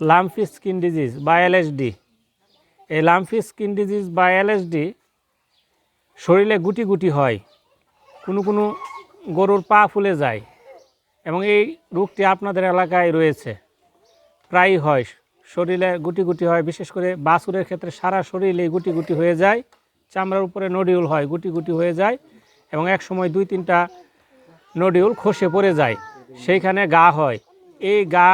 Lumpy skin disease বা LSD এই lumpy skin disease বা এলএসডি শরীরে গুটি গুটি হয়, কোনো কোনো গরুর পা ফুলে যায় এবং এই রোগটি আপনাদের এলাকায় রয়েছে। প্রায়ই হয়, শরীরে গুটি গুটি হয়, বিশেষ করে বাছুরের ক্ষেত্রে সারা শরীরে গুটি গুটি হয়ে যায়, চামড়ার উপরে নডিউল হয়, গুটি গুটি হয়ে যায় এবং এক সময় দুই তিনটা নডিউল খসে পড়ে যায়, সেইখানে গা হয়। এই গা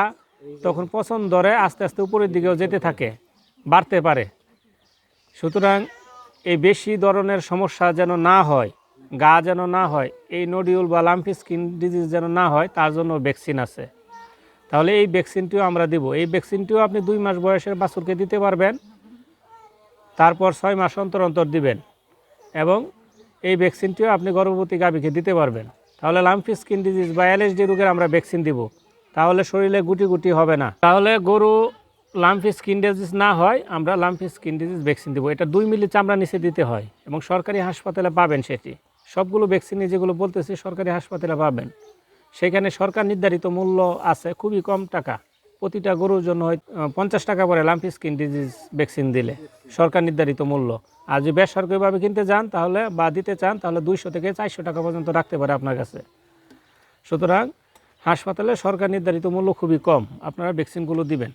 তখন পছন্দ ধরে আস্তে আস্তে উপরের দিকেও যেতে থাকে, বাড়তে পারে। সুতরাং এই বেশি ধরনের সমস্যা যেন না হয়, গা যেন না হয়, এই নডিউল বা লাম্পি স্কিন ডিজিজ যেন না হয়, তার জন্য ভ্যাকসিন আছে। তাহলে এই ভ্যাকসিনটিও আমরা দিব। এই ভ্যাকসিনটিও আপনি দুই মাস বয়সের বাছুরকে দিতে পারবেন, তারপর ছয় মাস অন্তর অন্তর দিবেন এবং এই ভ্যাকসিনটিও আপনি গর্ভবতী গাভীকে দিতে পারবেন। তাহলে লাম্পি স্কিন ডিজিজ বা এলএসডি রোগের আমরা ভ্যাকসিন দিব। তাহলে শরীরে গুটি গুটি হবে না। তাহলে গরু লাম্পি স্কিন ডিজিজ না হয়, আমরা লাম্পি স্কিন ডিজিজ ভ্যাকসিন দিব। এটা দুই মিলি চামড়া নিচে দিতে হয় এবং সরকারি হাসপাতালে পাবেন সেটি। সবগুলো ভ্যাকসিনে যেগুলো বলতেছি, সরকারি হাসপাতালে পাবেন। সেখানে সরকার নির্ধারিত মূল্য আছে খুবই কম টাকা। প্রতিটা গরুর জন্য হয় পঞ্চাশ টাকা পরে লাম্পি স্কিন ডিজিজ ভ্যাকসিন দিলে সরকার নির্ধারিত মূল্য। আর যদি বেসরকারিভাবে কিনতে যান, তাহলে বা দিতে চান, তাহলে দুইশো থেকে চারশো টাকা পর্যন্ত রাখতে পারে আপনার কাছে। সুতরাং হাসপাতালে সরকার নির্ধারিত মূল্য খুবই কম। আপনারা ভ্যাকসিনগুলো দিবেন।